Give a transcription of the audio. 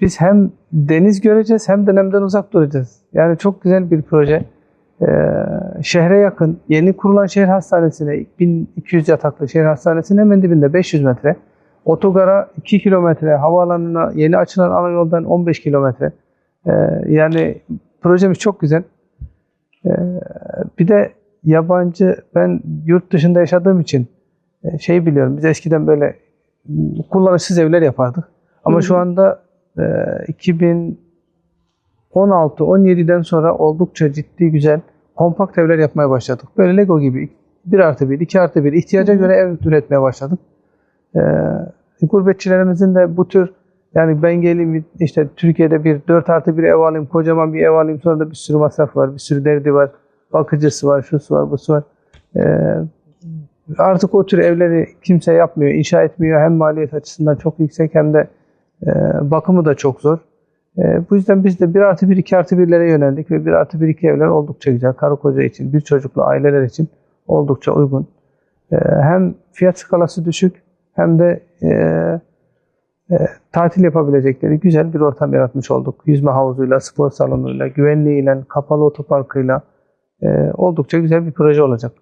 biz hem deniz göreceğiz hem de nemden uzak duracağız. Yani çok güzel bir proje. Ee, şehre yakın, yeni kurulan şehir hastanesine, 1200 yataklı şehir hastanesinin hemen dibinde 500 metre. Otogara 2 kilometre, havaalanına yeni açılan ana yoldan 15 kilometre. Ee, yani projemiz çok güzel. Ee, bir de yabancı, ben yurt dışında yaşadığım için e, şey biliyorum, biz eskiden böyle kullanışsız evler yapardık. Ama Hı şu hı. anda e, 2016-17'den sonra oldukça ciddi güzel kompakt evler yapmaya başladık. Böyle Lego gibi 1 artı 1, 2 artı 1 ihtiyaca göre ev üretmeye başladık. E, gurbetçilerimizin de bu tür yani ben geleyim işte Türkiye'de bir 4 artı bir ev alayım, kocaman bir ev alayım sonra da bir sürü masraf var, bir sürü derdi var, bakıcısı var, şusu var, busu var. E, artık o tür evleri kimse yapmıyor, inşa etmiyor. Hem maliyet açısından çok yüksek hem de bakımı da çok zor. E, bu yüzden biz de 1 artı 1, 2 artı 1'lere yöneldik ve 1 artı 1, 2 evler oldukça güzel. Karı koca için, bir çocuklu aileler için oldukça uygun. E, hem fiyat skalası düşük hem de e, e, tatil yapabilecekleri güzel bir ortam yaratmış olduk. Yüzme havuzuyla, spor salonuyla, güvenliğiyle, kapalı otoparkıyla e, oldukça güzel bir proje olacak.